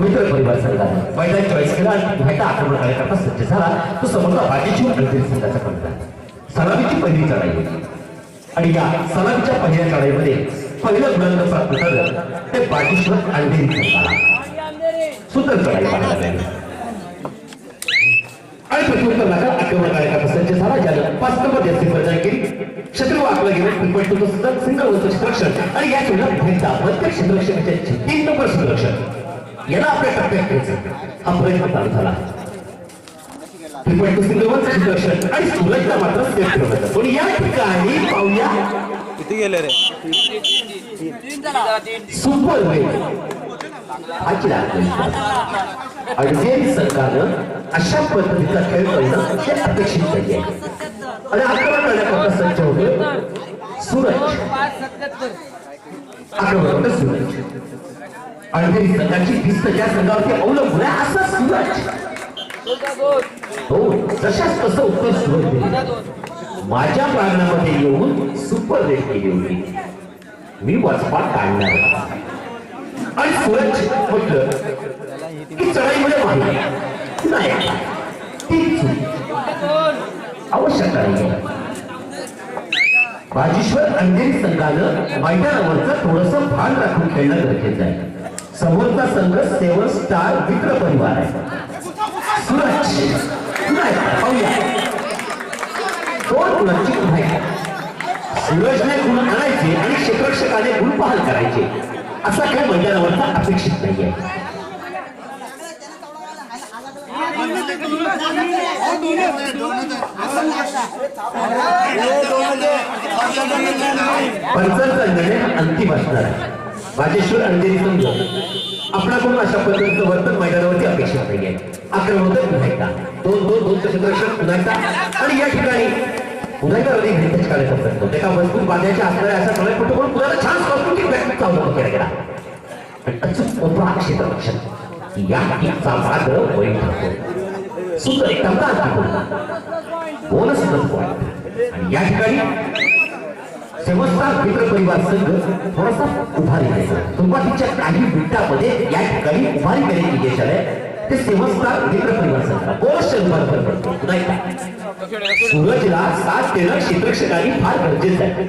मित्र परिवार संघाने मैदान चॉईस केला आणि व्हायचा आक्रमण करण्याकरता सज्ज झाला तो समोरचा बाजीची अंतिम संघाचा कमला सलामीची पहिली चढाई. होती आणि या सलामीच्या पहिल्या चढाईमध्ये पहिलं गुणांक प्राप्त झालं ते बाजीश्वर अंधेरी संघाला सुंदर चढाई पाहायला मिळाली. आणि प्रत्युत्तर नका आक्रमण करण्याकरता सज्ज झाला ज्यानं पाच नंबर जास्ती स्पर्धा केली शत्रू आकला गेले तो सुद्धा सिंगल वंत क्षेत्ररक्षण. आणि या खेळात भेटता प्रत्येक क्षेत्ररक्षकाच्या तीन नंबर क्षेत्ररक्षण याला आपल्या टप्प्यात घ्यायचं हा प्रयत्न चालू झाला. सिंगल क्षेत्ररक्षण. आणि सुरतला मात्र सेफ पण या ठिकाणी पाहूया. किती गेले रे? सुपर वेळ. अडकेल सरकारनं अशा पद्धतीचा खेळ करणं हे अपेक्षित नाहीये आणि आक्रमण करण्याकरता सज्ज होते सूरज आक्रमण होतं सूरज अडकेल संघाची भिस्त ज्या संघावरती अवलंबून आहे असं सूरज हो जशाच तसं उत्तर सूरज दिले माझ्या प्रांगणामध्ये येऊन सुपर रेट केली होती मी वचपाट काढणार आणि सूरज म्हटलं चढाईमध्ये माहिती नाही आवश्यक आहे बाजीश्वर अंधेरी संघानं मैदानावरचं थोडस भान राखून खेळणं गरजेचं आहे समोरचा संघ सेवन स्टार मित्र परिवार आहे सूरज नाही पाहूया दोन गुणांची गुण सूरजने गुण आणायचे आणि शिक्षकाने गुण पहाल करायचे असा काही मैदानावरचा अपेक्षित नाही आहे पंचांचा निर्णय अंतिम असणार आहे. राजेश्वर अंधेरी संघ. आपणाकडून अशा पद्धतीचं वर्तन मैदानावरती अपेक्षा नाहीये आक्रमण होतं पुन्हा एकदा दोन दोन दोन क्षेत्ररक्षक पुन्हा एकदा आणि या ठिकाणी पुन्हा एकदा रनिंग हेल्थच काढायचा प्रयत्न होतो. एका मजबूत बांधायच्या असणाऱ्या अशा सगळ्या कुटुंब कुणाला छान संस्कृती व्यक्त चालू केला गेला? आणि अचूक कोपरा क्षेत्ररक्षण या टीमचा मार्ग वैध ठरतो सुंदर एक टमदार बोनस पॉईंट आणि या ठिकाणी समजता मित्र परिवार संघ थोडासा उभारी घ्यायचा सुरुवातीच्या काही मिनिटामध्ये या ठिकाणी उभारी करण्याची यश आलंय ते सेवस्कार मित्र परिवार संघ बोनसच्या उभारी पडतो सूरजला साथ देणं क्षेत्रक्षकांनी फार गरजेचं आहे.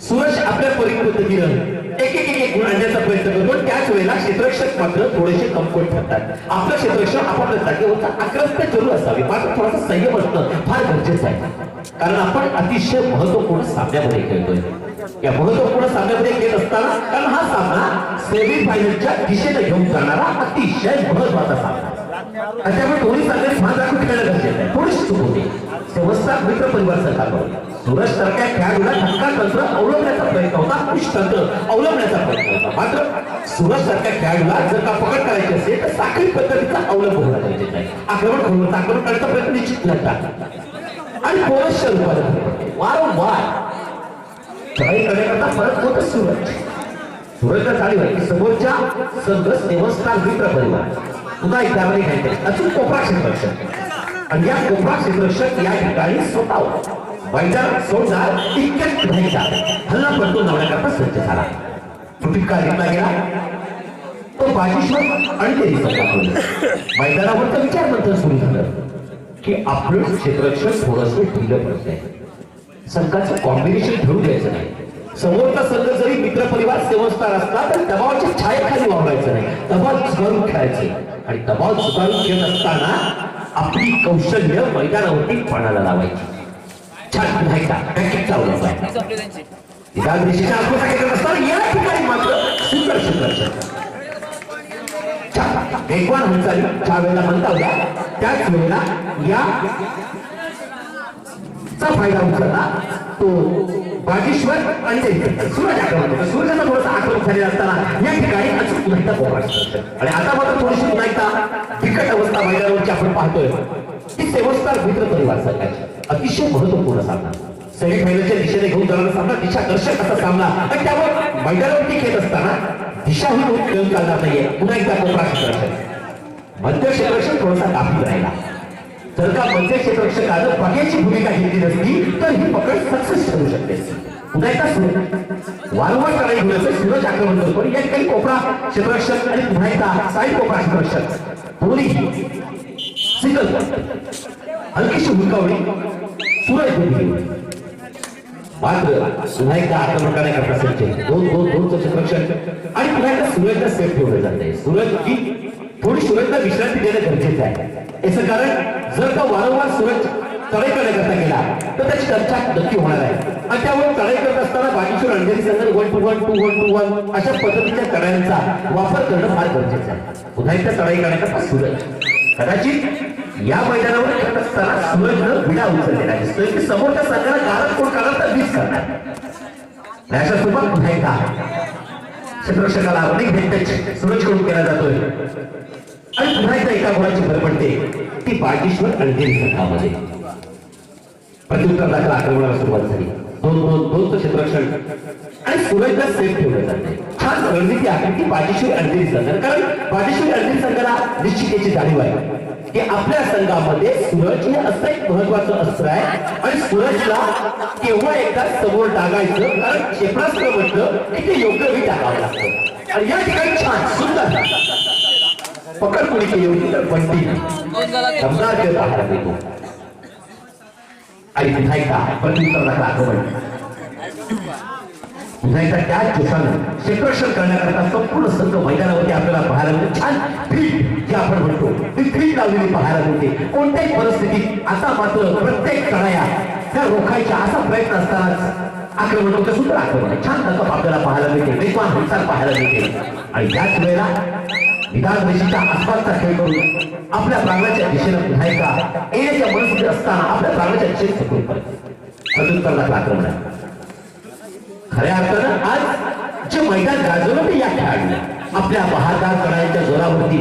सूरज आपल्या पद्धतीनं एक एक एक गुण आणण्याचा प्रयत्न करतो त्याच वेळेला क्षेत्रक्षक मात्र थोडेसे कमकुवत ठरतात. आपलं क्षेत्ररक्षण आपापल्या जागेवरचा आक्रस्त जरूर असावे. मात्र थोडासा संयम असणं फार गरजेचं आहे. कारण आपण अतिशय महत्त्वपूर्ण सामन्यामध्ये खेळतोय. या महत्त्वपूर्ण सामन्यामध्ये खेळत असताना कारण हा सामना सेमी फायनलच्या दिशेने घेऊन जाणारा अतिशय महत्त्वाचा सामना. आणि त्यामुळे दोन्ही संघांनी भान राखून खेळणं गरजेचं आहे. थोडीशी चूक समजता मित्र परिवार संघाकडून सारख्या खेळाडूला धक्का तंत्र अवलंबण्याचा प्रयत्न होता पुश तंत्र अवलंबण्याचा प्रयत्न होता. मात्र सूरज सारख्या खेळाडूला जर का पकड करायची असेल तर साखळी पद्धतीचा अवलंब होणं आक्रमण करून आक्रमण करण्याचा प्रयत्न निश्चित नसतात आणि बोनसच्या रूपाने वारंवार चढाई करण्याकरता परत होत सूरज सूरजला जाणीव की समोरच्या संघ सेवस्थान मित्र परिवार. पुन्हा एकदा मध्ये घ्यायचे. अचूक कोपरा क्षेत्रक्षक आणि या कोपरा क्षेत्रक्षक या ठिकाणी स्वतः मैदान सोडणार तितक्यात घ्यायचा हल्ला पडतो नवण्याकरता सज्ज झाला. सुटीत फुटिका घेतला गेला. तो बाजीश्वर आणि ते संघाकडून मैदानावरचं विचार मंथन सुरू झालं की आपलं क्षेत्रक्षक थोडस ढिलं पडतंय संघाचं कॉम्बिनेशन ठरू द्यायचं नाही. समोरचा संघ जरी मित्र परिवार सेवस्तार असला तर दबावाच्या छायेखाली वावरायचं नाही. दबाव चुकारून खेळायचं आणि दबाव चुकारून खेळत असताना आपली कौशल्य मैदानावरती पणाला लावायची. छान पुन्हा करत असताना या ठिकाणी मात्र सुंदर छान. वेगवान हालचाली ज्या वेळेला म्हणता होत्या त्याच वेळेला या चा फायदा उचलला. तो बागेश्वर आणि सूर्य सूरज आक्रमण थोडासा आक्रमण झालेला असताना या ठिकाणी अचूक पुन्हा एकदा आणि आता मात्र थोडीशी पुन्हा एकदा बिकट अवस्था मैदानावरची आपण पाहतोय. ती सेवस्कार मित्र परिवार सरकारची अतिशय महत्त्वपूर्ण सामना. सैनिक फायनलच्या दिशेने घेऊन जाणारा सामना दिशादर्शक असा सामना. आणि त्यावर मैदानावरती खेळत असताना दिशाहीन होऊन खेळून चालणार नाहीये. पुन्हा एकदा कोपरा क्षेत्ररक्षण मध्य क्षेत्ररक्षण थोडासा दाखवून राहिला. जर का मध्य क्षेत्ररक्षकानं बघ्याची भूमिका घेतली नसती तर ही पकड सक्सेस ठरू शकते. पुन्हा एकदा सुरू. वारंवार चढाई घेऊन येतोय सूरज आक्रमण करतो या ठिकाणी कोपरा क्षेत्ररक्षक आणि पुन्हा एकदा साई कोपरा क्षेत्ररक्षक दोन्ही सिंगल. हलकीशी हुलकावणी सूरज दोन्ही मात्र पुन्हा एकदा आक्रमण करण्याकरता सज्ज दोन दोन दोनचं क्षेत्ररक्षक आणि पुन्हा एकदा सूरजला सेफ ठेवले जाते सूरज की थोडी सूरजला विश्रांती देणं गरजेचं आहे. याचं कारण जर का वारंवार सूरज चढाई करण्याकरता गेला तर त्याची चर्चा नक्की होणार आहे. आणि त्यामुळे चढाई करत असताना बागेश्वर अंधेरी संघ one two one two one two one अशा पद्धतीच्या चढायांचा वापर करणं फार गरजेचं आहे. पुन्हा एकदा चढाई करण्याचा सूरज कदाचित या मैदानावर खेळत असताना सूरजनं विडा उचललेला दिसतोय की समोरच्या संघाला गारद कोण काढणार तर करणार. आणि अशा स्वरूपात पुन्हा एकदा. क्षेत्ररक्षकाला अनेक सूरज सूरजकडून केला जातोय. आणि पुन्हा एकदा एका गुणाची भर पडते. ती बागेश्वर अंतिम संघामध्ये प्रत्युत्तर दाखल आक्रमणाला सुरुवात झाली. दोन दोन दोन क्षेत्रक्षण आणि सूरजला सेफ ठेवलं जाते छान रणनीती आहे की बाजेश्वर अंधेरी संघ कारण बागेश्वर अंतिम संघाला निश्चितेची जाणीव आहे. की आपल्या संघामध्ये सूरज हे असं एक महत्वाचं अस्त्र आहे. आणि सूरजला केव्हा एकदा समोर टाकायचं कारण क्षेपणास्त्र म्हटलं की ते योग्य वेळी टाकावं लागतं. आणि या ठिकाणी छान सुंदर. पकड कुणी केली होती तर बंटी दमदार खेळ पाहायला मिळतो. आणि पुन्हा एकदा प्रत्युत्तर दाखल आक्रमण त्याच दिवसानं क्षेत्ररक्षण करण्याकरता संपूर्ण संघ मैदानावरती आपल्याला पाहायला मिळते. छान फील्ड जे आपण म्हणतो ती फील्ड लावलेली पाहायला मिळते. कोणत्याही परिस्थितीत असा मात्र प्रत्येक चढाया त्या रोखायच्या असा प्रयत्न असतानाच आक्रमण होतं सुद्धा आक्रमण छान तसं आपल्याला पाहायला मिळते. वेगवान हिंसा पाहायला मिळते. आणि याच वेळेला विधानसभेच्या आसपासचा खेळ करून आपल्या प्राणाच्या दिशेनं पुन्हा एकदा येण्याच्या मनस्थिती असताना आपल्या प्राणाच्या दिशेने सपोर्ट करत प्रत्युत्तर दाखल आक्रमण आहे. खऱ्या अर्थानं आज जे मैदान गाजवलं ते या खेळाडू आपल्या बहादार कडायांच्या जोरावरती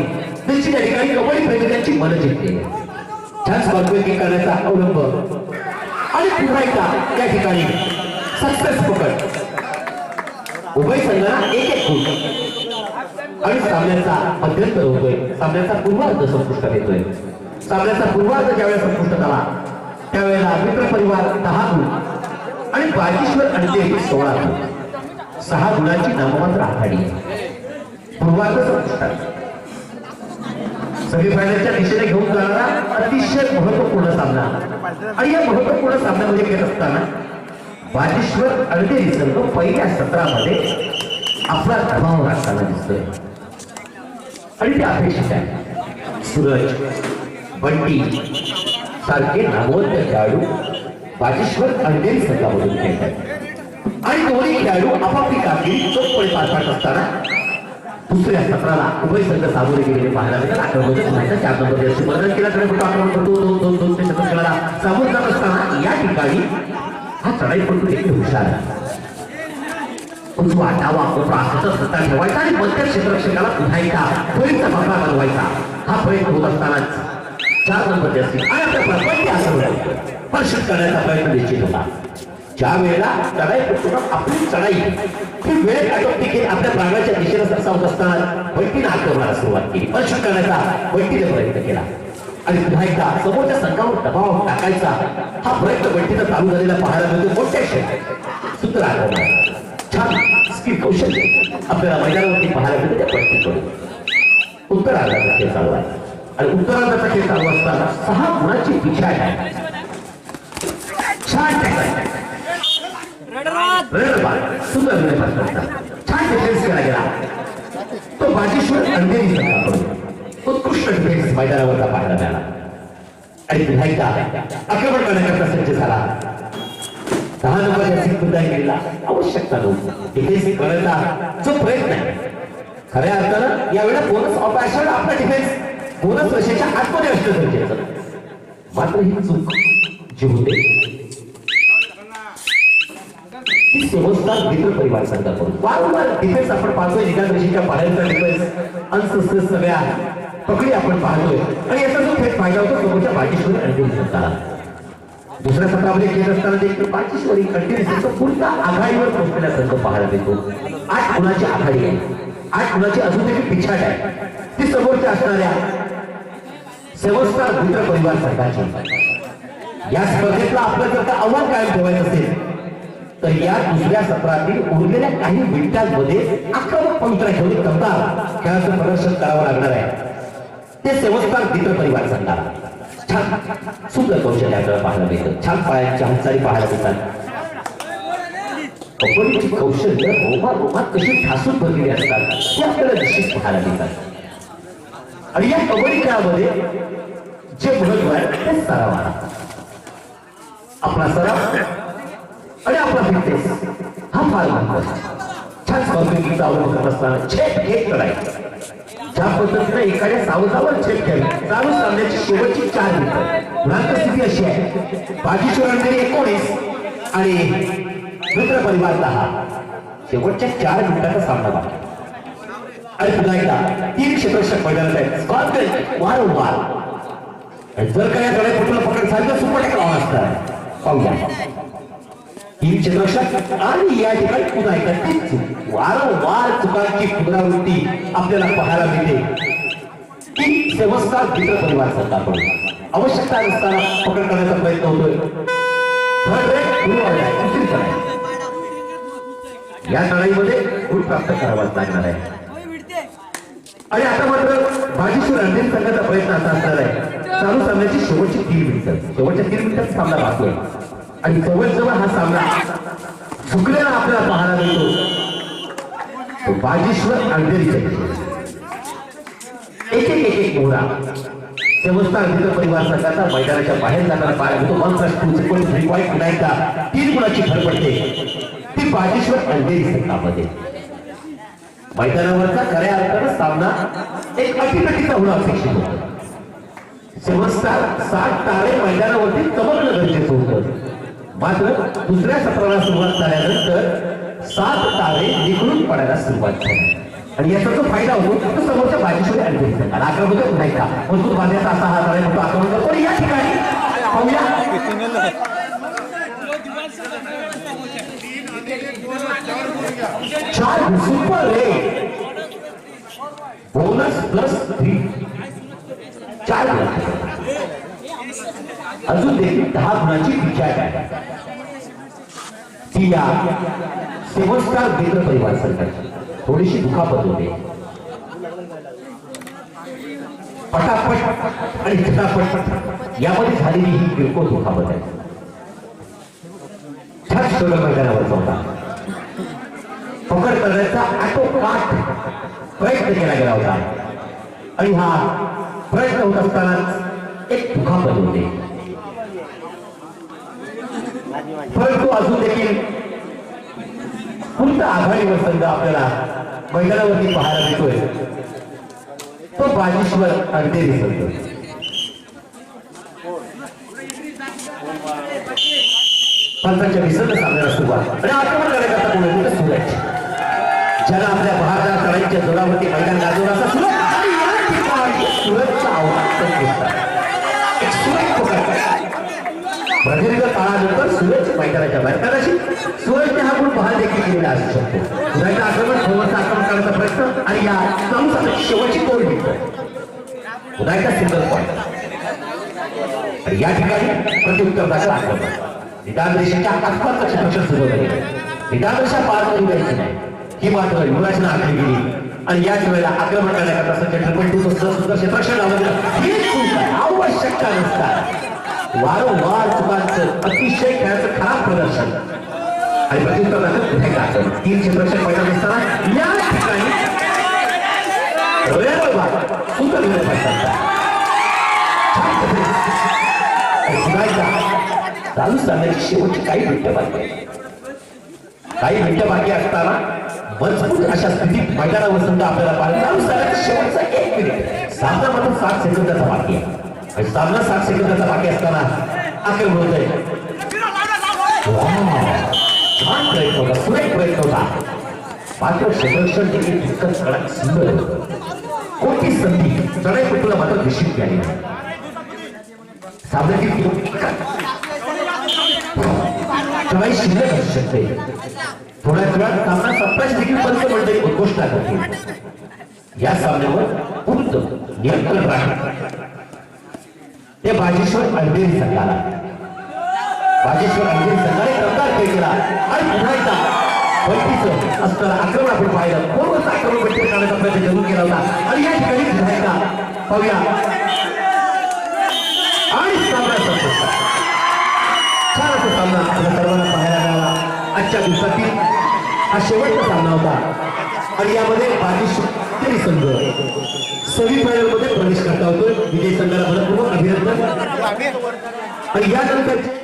निश्चित त्या ठिकाणी कबड्डी प्रत्येकांची मन जिंकली. छान स्पर्धेकी करण्याचा अवलंब. आणि पुन्हा एकदा त्या ठिकाणी सक्सेस पकड उभय संघाला एक एक गुण. आणि सामन्याचा मध्यंतर होतोय. सामन्याचा पूर्वार्ध संपुष्टात येतोय सामन्याचा पूर्वार्ध ज्यावेळेस संपुष्टात आला त्यावेळेला मित्र परिवार दहा गुण आणि बागेश्वर अंडे सोळा गुण. सहा गुणांची नाममात्र आघाडी. पूर्वार्ध संपुष्टात. सेमीफायनलच्या दिशेने घेऊन जाणारा अतिशय महत्त्वपूर्ण सामना. आणि या महत्त्वपूर्ण सामन्यामध्ये घेत असताना बागेश्वर अडदेरी संघ पहिल्या सत्रामध्ये आपला दबाव राखताना दिसतोय. आणि ते अपेक्षित आहे. सूरज बंटी सारखे नामवंत खेळाडू बाजेश्वर अंधेरी संघामधून खेळतात आणि दोन्ही खेळाडू आपापली कामगिरी चोखपणे पार पाडत असताना दुसऱ्या सत्राला उभय संघ सामोरे गेलेले पाहायला मिळतात आक्रमण माहिती चार नंबर मदत केल्याकडे मोठा आक्रमण करतो दोन दोन दोन ते खेळाला सामोर जात असताना या ठिकाणी हा चढाईपटू देखील हुशार उजवा डावा कोपरा सतत सत्ता ठेवायचा आणि मध्य क्षेत्रक्षकाला उठायचा एकदा फळीचा पकडा बनवायचा हा प्रयत्न होत असतानाच चार नंबर जर्सी आणि आपल्या प्रपंच आक्रमण स्पर्श करण्याचा प्रयत्न निश्चित होता ज्या वेळेला चढाई पटकून आपली चढाई खूप वेळ आटोप देखील आपल्या प्राणाच्या दिशेने सरसावत असताना बैठकीने आक्रमणाला सुरुवात केली. परीक्षण करण्याचा बैठकीने प्रयत्न केला. आणि पुन्हा एकदा समोरच्या संघावर दबाव टाकायचा हा प्रयत्न बैठकीचा चालू झालेला पाहायला मिळतो मोठ्या क्षेत्रात सुंदर आक्रमण छान स्किल कौशल्य आपल्याला मैदानावरती पाहायला मिळतं त्या पट्टीकडून उत्तरार्धाचा खेळ चालू आहे. आणि उत्तरार्धाचा खेळ चालू असताना सहा गुणाची दिशा आहे. छान tackle. सुंदर छान डिफेन्स केला गेला. तो बाजेश्वर अंधेरी उत्कृष्ट डिफेन्स मैदानावरचा पाहायला मिळाला. आणि विधायिका आक्रमण करण्याकरता सज्ज झाला. दहा नंबर या सिंग आवश्यकता नव्हती. डिफेन्स करण्याचा जो प्रयत्न आहे. खऱ्या अर्थानं यावेळेला बोनस अपयशाला आपला डिफेन्स बोनस रशेच्या आतमध्ये असणं गरजेचं मात्र ही चूक जी होते ती समजदार मित्र परिवार संघात वारंवार डिफेन्स आपण पाहतोय एकादशीच्या रेषेच्या बाहेरचा डिफेन्स अनसुस्त सगळ्या पकडी आपण पाहतोय. आणि याचा जो थेट फायदा होतो समोरच्या बाजीश्वरी अंतिम संघाला दुसऱ्या सत्रामध्ये खेळत असताना देखील बाजीश्वरी कंटिन्यू पुढचा पूर्ण आघाडीवर पोहोचलेला संघ पाहायला मिळतो. आठ गुणाची आघाडी आहे. आठ गुणाची अजून देखील पिछाट आहे. ती समोरच्या असणाऱ्या सेवस्टार मित्र परिवार संघाची. या स्पर्धेतला आपलं जर का आव्हान कायम ठेवायचं असेल तर या दुसऱ्या सत्रातील उरलेल्या काही मिनिटांमध्ये आक्रमक पवित्रा घेऊन करता खेळाचं प्रदर्शन करावं लागणार आहे. ते सेवस्कार मित्र परिवार सांगणार छान सुंदर कौशल्य आपल्याला पाहायला मिळतं. छान पायांची हालचाली पाहायला मिळतात. कबड्डीची कौशल्य रोमा रोमात कशी ठासून भरलेली असतात ते आपल्याला निश्चित पाहायला मिळतात. आणि या कबड्डी खेळामध्ये जे महत्त्व आहे ते सराव आहे. आपला सराव आणि आपला फिटनेस हा फार महत्त्वाचा छान स्पर्धेचा अवलंब करत असताना छेप घेत करायचं ज्या पद्धतीनं एखाद्या सावजावर छेप घ्यावी चालू सामन्याची शेवटची चार मिनिटं. भ्रांत स्थिती अशी आहे? बाजीश्वर अंधेरी एकोणीस आणि मित्र परिवार दहा. शेवटच्या चार मिनिटाचा सामना बाकी. आणि पुन्हा एकदा तीन क्षेत्ररक्षक मैदानात आहेत. स्कॉटलंड वारंवार. जर का या गड्या पटूला पकड साधलं सुपर टेक लावून असणार पाहूया. ही चंद्रशक आणि या ठिकाणी पुन्हा एकदा तीच वारंवार चुकांची पुनरावृत्ती आपल्याला पाहायला मिळते की समजता मित्र परिवार सरकारकडून आवश्यकता नसताना पकड करण्याचा प्रयत्न होतोय या लढाईमध्ये गुण प्राप्त करावाच लागणार आहे आणि आता मात्र बाजीश्वर अंतिम संघाचा प्रयत्न असा असणार आहे चालू सामन्याची शेवटची तीन मिनिटं शेवटच्या तीन मिनिटात सामना भागतोय आणि जवळजवळ हा सामना चुकलेला आपल्याला पाहायला मिळतो. तो बाजीश्वर अंधेरीचा एक एक एक मोडा मोहरा देवस्थान परिवार संघाचा मैदानाच्या बाहेर जाताना पाहायला मिळतो वन प्लस टू त्रिकोण थ्री पॉईंट पुन्हा तीन गुणाची भर पडते. ती बागेश्वर अंधेरी संघामध्ये मैदानावरचा खऱ्या अर्थानं सामना एक अटीतटीचा होणं अपेक्षित होतं. सात तारे मैदानावरती चमकणं गरजेचं होतं. मात्र दुसऱ्या सत्राला सुरुवात झाल्यानंतर सात तारे निखळून पडायला सुरुवात झाली. आणि याचा जो फायदा होतो तो समोरच्या बाजूशिवाय आणखी संघाला आक्रमक नाही का? मजबूत बांधण्याचा असा हा झाला मोठा आक्रमण करतो. आणि या ठिकाणी पाहूया. चार super raid bonus plus three चार अजून देखील दहा गुणाची इच्छा आहे. ती या सेवस्कार मित्र परिवार सरकारची थोडीशी दुखापत होते पटापट आणि झटापट यामध्ये झालेली ही किरकोळ दुखापत आहे छान स्ट्रगल मैदानावर होता पकड करण्याचा आटोकाट प्रयत्न केला गेला होता. आणि हा प्रयत्न होत असताना एक दुखापत होते परंतु अजून देखील पूर्ण आघाडीवर संघ आपल्याला मैदानावरती पाहायला मिळतोय तो बाजेश्वर अगदी संघ पंचांच्या विसर्ग सामन्याला सुरुवात. आणि आक्रमण करण्याकरता कोणी होतं सूरज ज्याला आपल्या भारतात तळांच्या जोरावरती मैदान गाजवला असा सूरज आणि या ठिकाणी सूरजचा आव्हान एक सूरज पकड. प्रदीर्घ काळानंतर सूरज मैदानाच्या बाहेर कदाचित सूरजने हा गुण पहा देखील केलेला असू शकतो. सूरजचं आक्रमण थोडंसं आक्रमण करण्याचा प्रयत्न आणि या चालू शेवटची दोन मिनिटं उदायचा सिंगल पॉईंट या ठिकाणी प्रत्युत्तर दाखल आक्रमण निदान देशाच्या आसपासचं क्षेत्ररक्षण सुरू झाले. निदान रेषा पार करून द्यायची नाही. ही मात्र युवराजनं आखली गेली आणि याच वेळेला आक्रमण करण्याकरता सध्या ठरपण टू सुद्धा क्षेत्रक्षण लावलं ही आवश्यकता नसतात. वारंवार चुकांचं अतिशय खेळाचं खराब प्रदर्शन. आणि प्रत्युत्तर कुठे पुन्हा तीन मैदान असताना या ठिकाणी सुंदर विरोध चालू सामन्याची शेवटची काही मिनिटं बाकी काही मिनिटं बाकी असताना मजबूत अशा स्थितीत मैदानावर समजा आपल्याला पाहिजे चालू सामन्याचा शेवटचा एक मिनिट. सामना मात्र साठ सेकंदाचा बाकी आहे. सामना साठ सेकंदाचा बाकी असताना आक्रमण होत आहे. छान प्रयत्न होता सुरेख प्रयत्न होता. मात्र संरक्षण देखील तितकंच कडक सुंदर होतं. कोणती संधी? चढाईपटूला मात्र निश्चित झाली नाही. सामन्यातील चढाई शिल्लक असू शकते. थोड्याच वेळात सामना संपल्याची देखील पंच मंडळी उद्घोषणा करते या सामन्यावर पूर्ण नियंत्रण राहणार ते बाजीश्वर अंधेरी संघाला राजेश्वर अंधेरी संघाने दमदार खेळ केला. आणि पुन्हा एकदा बत्तीचं असताना आक्रमण आपण पाहिलं. पूर्वच आक्रमण बत्तीस करण्याचा प्रयत्न जरूर केला होता. आणि या ठिकाणी पुन्हा एकदा पाहूया. आणि सामना संपला छान असा सामना आपल्या सर्वांना पाहायला मिळाला. आजच्या दिवसातील हा शेवटचा सामना होता. आणि यामध्ये बाजी संघ? सवी फायनलमध्ये प्रवेश करता होतो. विजय संघाला मनपूर्वक अभिनंदन. आणि यानंतरचे